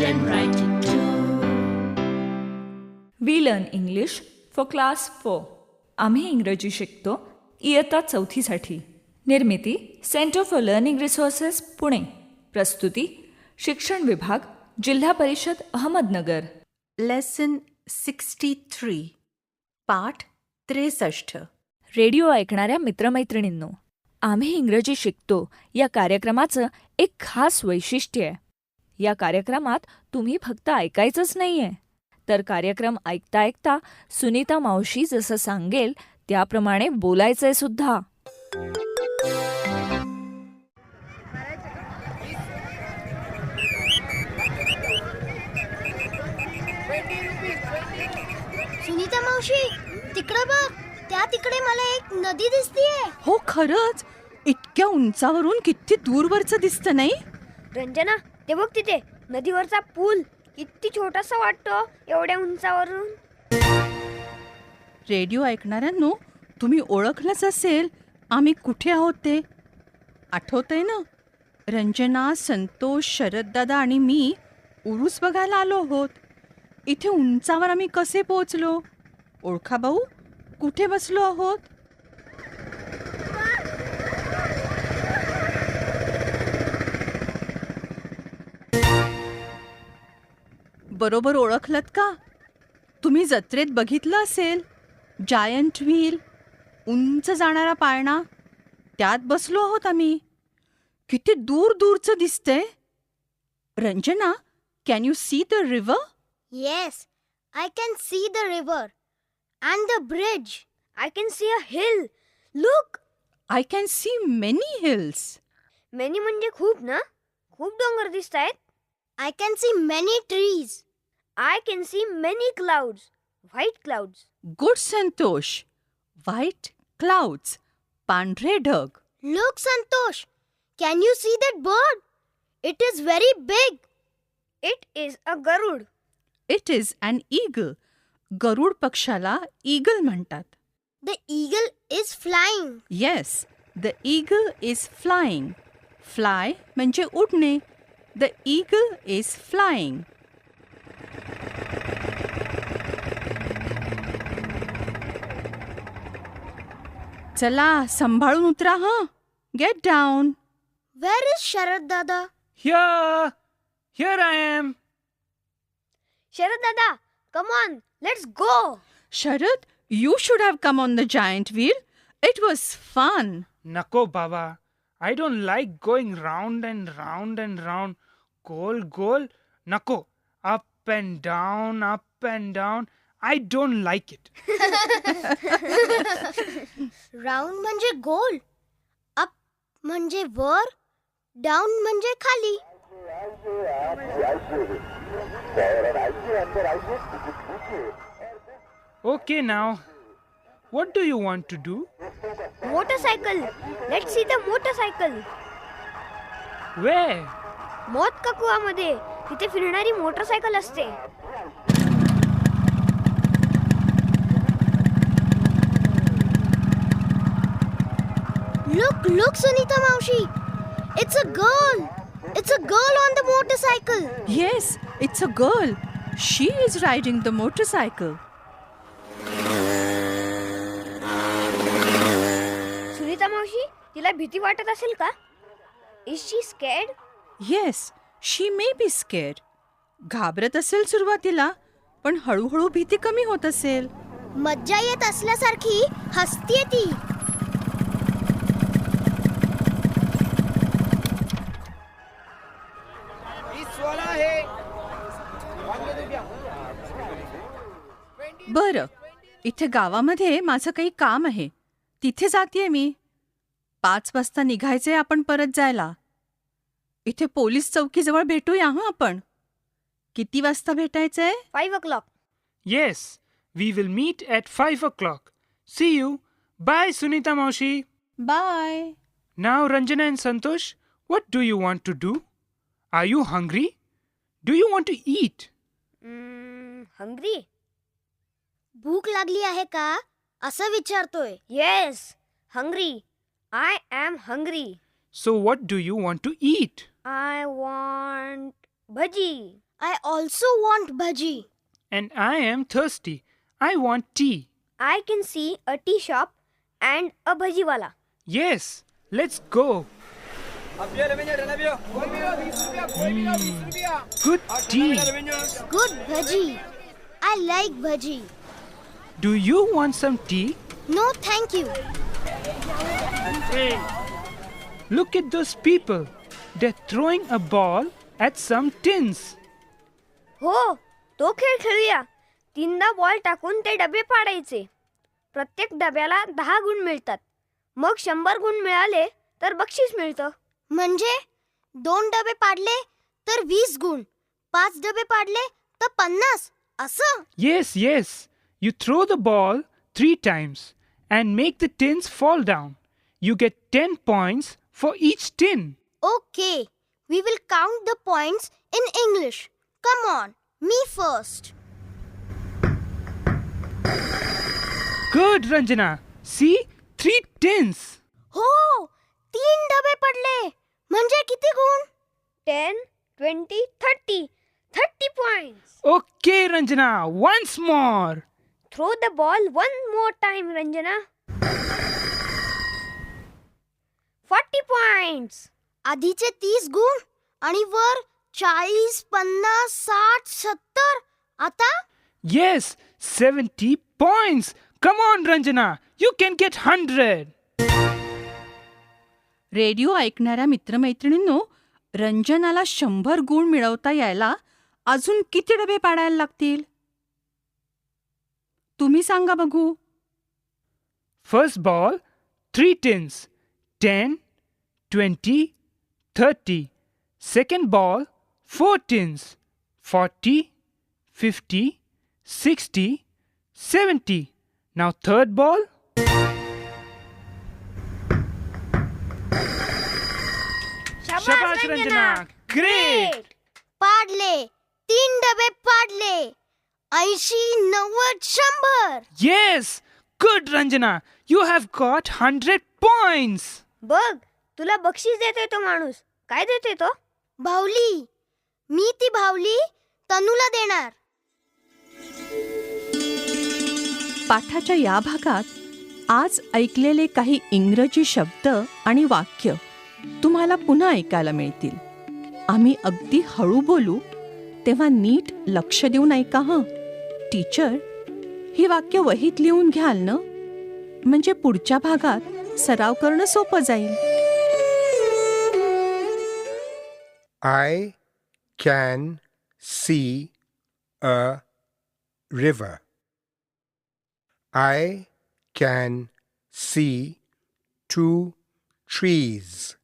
and write it too. We learn English for class four आम्ही इंग्रजी शिकतो. इयत्ता चौथीसाठी. निर्मिती center for learning resources Pune. प्रस्तुती शिक्षण विभाग जिल्हा परिषद अहमदनगर. लेसन सिक्स्टी थ्री पाठ त्रेसष्ट. रेडिओ ऐकणाऱ्या मित्रमैत्रिणींनो आम्ही इंग्रजी शिकतो. या कार्यक्रमाचं एक खास वैशिष्ट्य आहे. या कार्यक्रमात तुम्ही फक्त ऐकायचंच नाहीये. तर कार्यक्रम ऐकता ऐकता सुनीता मावशी जसं सांगेल त्याप्रमाणे बोलायचंय सुद्धा. सुनीता मावशी तिकडं बघ. त्या तिकडे मला एक नदी दिसतीये. हो खरंच. इतक्या उंचावरून किती दूरवरचं दिसतं नाही? रंजना ते बघ तिथे नदीवरचा पूल. किती छोटासा वाटतो एवढ्या उंचावरून. रेडिओ ऐकणाऱ्यांनो तुम्ही ओळखलंच असेल आम्ही कुठे आहोत ते. आठवतंय ना? रंजना संतोष शरददादा आणि मी उरूस बघायला आलो आहोत. इथे उंचावर आम्ही कसे पोहोचलो? ओळखा भाऊ कुठे बसलो आहोत? बरोबर ओळखलत का? तुम्ही जत्रेत बघितलं असेल. जायंट व्हील उंच जाणारा पाळणा. त्यात बसलो आहोत आम्ही. किती दूर दूरचं दिसतंय. Ranjana can you see the river yes I can see the river and the bridge I can see a hill look I can see many hills many म्हणजे खूप ना? खूप डोंगर दिसत आहेत I can see many trees I can see many clouds white clouds good Santosh white clouds पांढरे ढग look Santosh can you see that bird it is very big it is a Garud it is an eagle गरुड पक्षाला eagle म्हणतात the eagle is flying yes the eagle is flying fly म्हणजे उडणे the eagle is flying चला सांभाळून उतरा हं get down where is Sharad दादा Here! Here I am! Sharad दादा come on let's go Sharad you should have come on the giant wheel it was fun Nako, Baba. I don't like going round and round and round. Goal, goal. Nako. Up and down, up and down. I don't like it. Round म्हणजे गोल up म्हणजे वर down म्हणजे खाली Okay, now. What do you want to do? Motorcycle let's see the motorcycle Where? मौत का कुवामध्ये तिथे फिरणारी मोटरसायकल असते लुक लुक सुनीता मावशी it's a girl it's a girl on the motorcycle yes it's a girl she is riding the motorcycle Sunita मावशी तिला भीती वाटत असेल का? Is she scared yes she may be scare घाबरत असेल सुरुवातीला पण हळूहळू भीती कमी होत असेल. मज्जा येत असल्यासारखी हसतीये ती. बर. इथे गावामध्ये माझं काही काम आहे. तिथे जातीये मी. पाच वाजता निघायचंय आपण परत जायला. इथे पोलीस चौकीजवळ भेटूया हो आपण. किती वाजता भेटायचंय? Five o'clock yes we will meet at five o'clock see you bye Sunita मावशी bye now Ranjana and Santosh what do you want to do Are you hungry? Do you want to eat? Hungry भूक लागली आहे का असं विचारतोय yes hungry I am hungry So, what do you want to eat? I want bhaji I also want bhaji. And I am thirsty. I want tea. I can see a tea shop and a bhajiwala Yes, let's go. Good tea. Good bhaji. I like bhaji. Do you want some tea? No, thank you. Look at those people. They're throwing a ball at some tins. हो तो खेळ खेळूया तीनदा ball टाकून ते डबे पाडायचे प्रत्येक डब्याला दहा गुण मिळतात मग शंभर गुण मिळाले तर बक्षीस मिळतं म्हणजे दोन डबे पाडले तर वीस गुण पाच डबे पाडले तर पन्नास असं Yes, yes. You throw the ball three times and make the tins fall down. You get 10 points for each tin. Okay, we will count the points in English. Come on, me first. Good, Ranjana. See? Three tins. हो तीन डबे पडले म्हणजे किती गुण ten twenty thirty thirty points Okay, Ranjana. Once more. Throw the ball one more time Ranjana forty points आधीचे तीस गुण आणि वर चाळीस पन्नास साठ सत्तर आता Yes, 70 points. Come on, Ranjana. You can get 100. Radio ऐकणाऱ्या मित्रमैत्रिणींनो रंजनाला शंभर गुण मिळवता यायला अजून किती डबे पाडायला लागतील? तुम्ही सांगा बघू. First ball three tins ten twenty thirty second ball four tins forty fifty sixty seventy now third ball Ranjana. Great. पाडले तीन डबे पाडले ऐंशी नव्वद शंभर Yes. Good, Ranjana. You have got 100 points. बघ तुला बक्षीस देतोय तो माणूस काय देतोय तो भावली मी ती भावली तनूला देणार पाठाच्या या भागात आज ऐकलेले काही इंग्रजी शब्द आणि वाक्य तुम्हाला पुन्हा ऐकायला मिळतील आम्ही अगदी हळू बोलू तेव्हा नीट लक्ष देऊन ऐका हं टीचर ही वाक्य वहीत लिहून घ्याल ना म्हणजे पुढच्या भागात सराव करणं सोपं जाईल I can see a river. I can see two trees.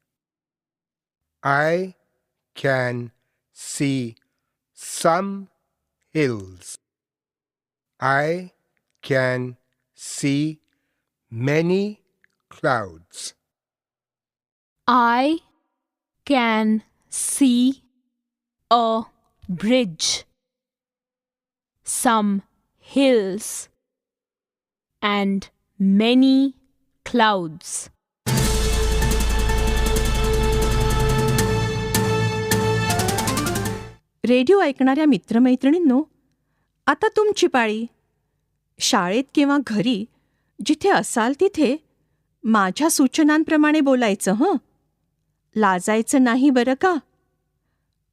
I can see some hills. I can see many clouds. I can see a bridge, some hills, and many clouds. Radio ऐकणाऱ्या मित्रमैत्रिणींनो आता तुमची पाळी. शाळेत किंवा घरी जिथे असाल तिथे माझ्या सूचनांप्रमाणे बोलायचं हं? लाजायचं नाही बरं का?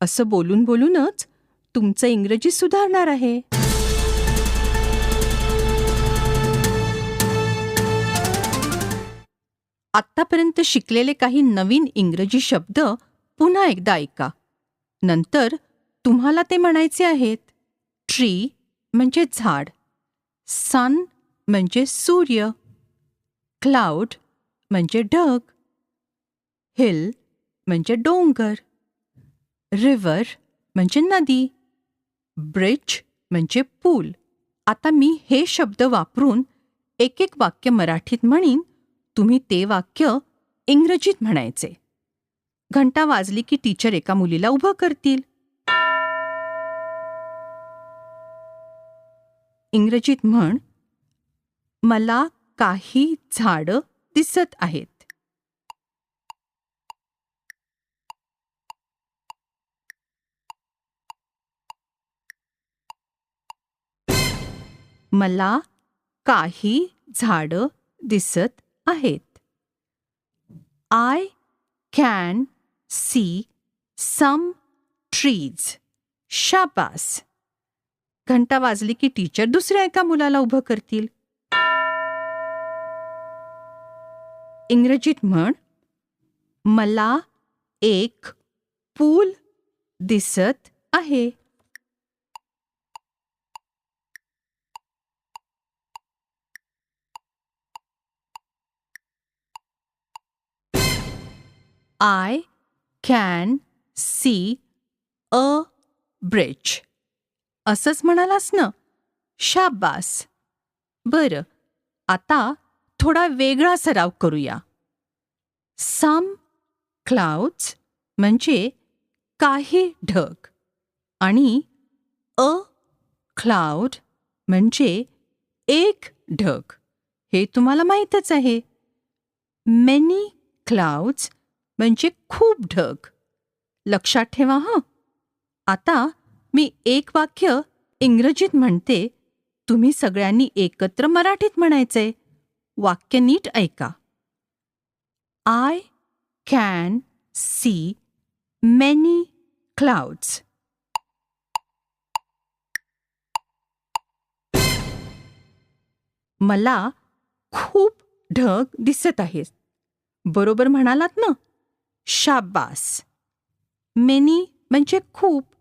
असं बोलून बोलूनच तुमचं इंग्रजी सुधारणार आहे. आत्तापर्यंत शिकलेले काही नवीन इंग्रजी शब्द पुन्हा एकदा ऐका. नंतर तुम्हाला ते म्हणायचे आहेत? ट्री म्हणजे झाड. सन म्हणजे सूर्य. क्लाउड म्हणजे ढग. हिल म्हणजे डोंगर. रिव्हर म्हणजे नदी. ब्रिज म्हणजे पूल. आता मी हे शब्द वापरून एक एक वाक्य मराठीत म्हणीन तुम्ही ते वाक्य इंग्रजीत म्हणायचे. घंटा वाजली की टीचर एका मुलीला उभं करतील. इंग्रजीत म्हण मला काही झाडं दिसत आहेत. मला काही झाडं दिसत आहेत. I can see some trees शाबास. घंटा वाजली की टीचर दुसऱ्या एका मुलाला उभं करतील. इंग्रजीत म्हण मला एक पूल दिसत आहे. I can see a bridge असंच म्हणालास ना. शाबास. बरं आता थोडा वेगळा सराव करूया. सम क्लाउड्स म्हणजे काही ढग आणि अ क्लाउड म्हणजे एक ढग. हे तुम्हाला माहीतच आहे. मेनी क्लाउड्स म्हणजे खूप ढग. लक्षात ठेवा हं. आता मी एक वाक्य इंग्रजीत म्हणते तुम्ही सगळ्यांनी एकत्र मराठीत म्हणायचंय. वाक्य नीट ऐका. I can see many clouds मला खूप ढग दिसत आहेत. बरोबर म्हणालात ना? शाबास. मेनी म्हणजे खूप.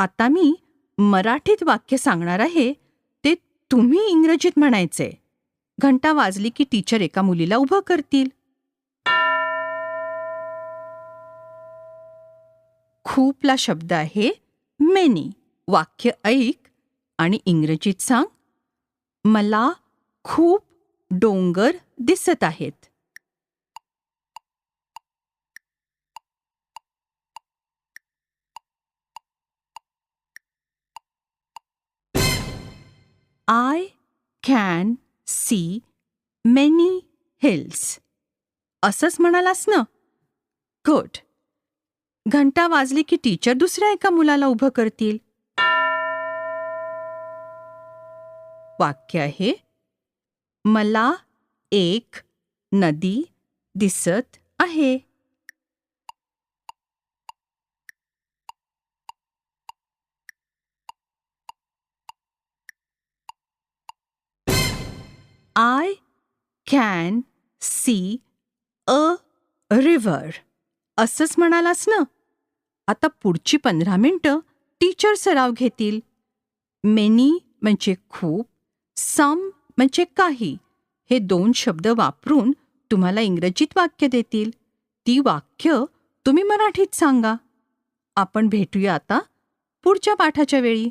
आता मी मराठीत वाक्य सांगणार आहे ते तुम्ही इंग्रजीत म्हणायचे. घंटा वाजली की टीचर एका मुलीला उभं करतील. खूपला शब्द आहे मेनी. वाक्य ऐक आणि इंग्रजीत सांग. मला खूप डोंगर दिसत आहेत. I can see many hills असंच म्हणालास ना? गुड घंटा वाजली की टीचर दुसऱ्या एका मुलाला उभं करतील. वाक्य आहे मला एक नदी दिसत आहे. I can see a river असंच म्हणालास ना? आता पुढची पंधरा मिनिटं टीचर सराव घेतील. मेनी म्हणजे खूप सम म्हणजे काही. हे दोन शब्द वापरून तुम्हाला इंग्रजीत वाक्य देतील. ती वाक्य तुम्ही मराठीत सांगा. आपण भेटूया आता पुढच्या पाठाच्या वेळी.